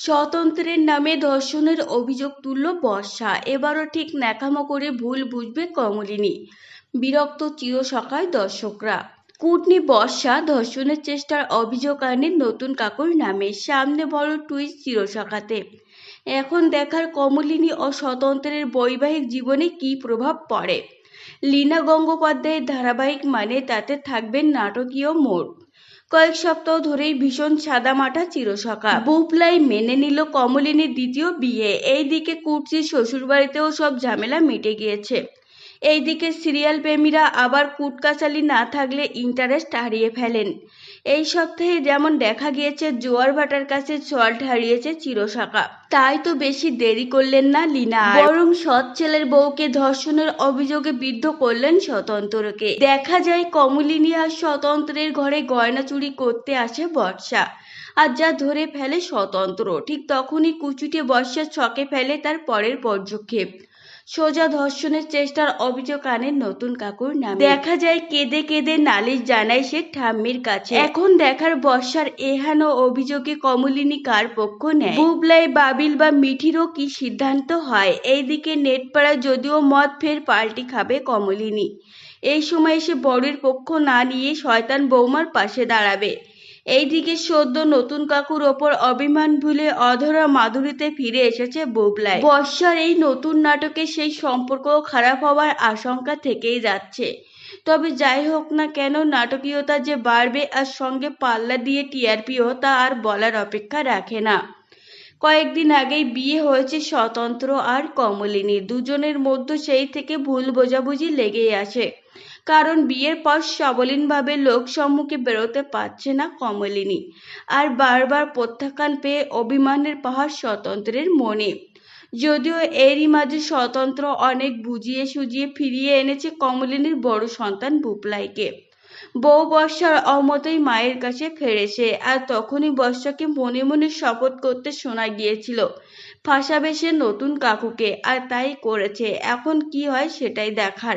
স্বতন্ত্রের নামে ধর্ষণের অভিযোগ তুলল বর্ষা। এবারও ঠিক ন্যাকামো করে ভুল বুঝবে কমলিনী। বিরক্ত চিরসখায় দর্শকরা। কুটনি বর্ষা ধর্ষণের চেষ্টার অভিযোগ আনে নতুন কাকুর নামে। সামনে বড় টুইস্ট চিরসখাতে এখন দেখার কমলিনী ও স্বতন্ত্রের বৈবাহিক জীবনে কী প্রভাব পড়ে? লীনা গঙ্গোপাধ্যায়ের ধারাবাহিক মানে তাতে থাকবেন নাটকীয় মোড়। কয়েক সপ্তাহ ধরেই ভীষণ সাদামাটা চিরসখা বুপলাই মেনে নিল কমলিনীর দ্বিতীয় বিয়ে। এইদিকে কুর্চির শ্বশুরবাড়িতেও সব ঝামেলা মিটে গিয়েছে। এইদিকে সিরিয়াল প্রেমীরা আবার কুটকাচালি না থাকলে ইন্টারেস্ট হারিয়ে ফেলেন। এই সপ্তাহে যেমন দেখা গিয়েছে, জোয়ার ভাটার কাছে সল্ট হারিয়েছে চিরশাখা তাই তো বেশি দেরি করলেন না লীনা বরং সৎ ছেলের বউকে ধর্ষণের অভিযোগে বিদ্ধ করলেন স্বতন্ত্রকে। দেখা যায়, কমলিনী আর স্বতন্ত্রের ঘরে গয়না চুরি করতে আসে বর্ষা। আর যা ধরে ফেলে স্বতন্ত্র, ঠিক তখনই কুচুটে বর্ষার ছকে ফেলে তার পরের পর্যক্ষেপ। সোজা ধর্ষণের চেষ্টার অভিযোগ আনে নতুন কাকুর নামে। দেখা যায় কেঁদে কেঁদে নালিশ জানায় সে ঠাম্মির কাছে। এখন দেখার বর্ষার এহেন অভিযোগে কমলিনী কার পক্ষ নেয়? বুবলাই বাবিল বা মিঠিরও কি সিদ্ধান্ত হয়? এইদিকে নেটপাড়া যদিও মদ ফের পাল্টি খাবে কমলিনী। এই সময় এসে বরের পক্ষ না নিয়ে শয়তান বৌমার পাশে দাঁড়াবে। এইদিকে সদ্য নতুন কাকুর ওপর অভিমান ভুলে অধরা মাধুরীতে ফিরে এসেছে বুবলাই। বর্ষার এই নতুন নাটকে সেই সম্পর্ক খারাপ হওয়ার আশঙ্কা থেকেই যাচ্ছে। তবে যাই হোক না কেন, নাটকীয়তা যে বাড়বে আর সঙ্গে পাল্লা দিয়ে টিআরপিও তা আর বলার অপেক্ষা রাখে না। কয়েকদিন আগেই বিয়ে হয়েছে স্বতন্ত্র আর কমলিনী দুজনের মধ্যে সেই থেকে ভুল বোঝাবুঝি লেগেই আছে। কারণ বিয়ের পর সবলীনভাবে লোক সম্মুখে বেরোতে পারছে না কমলিনী। আর বারবার প্রত্যাখ্যান পেয়ে অভিমানের পাহাড় স্বতন্ত্রের মনে। যদিও এরই মাঝে স্বতন্ত্র অনেক বুঝিয়ে সুজিয়ে ফিরিয়ে এনেছে কমলিনীর বড় সন্তান বুপলাইকে বউ বর্ষার অমতেই মায়ের কাছে ফেরেছে আর তখনই বর্ষাকে মনে মনে শপথ করতে শোনা গিয়েছিল, ফাঁসাবে সে নতুন কাকুকে। আর তাই করেছে। এখন কি হয় সেটাই দেখার।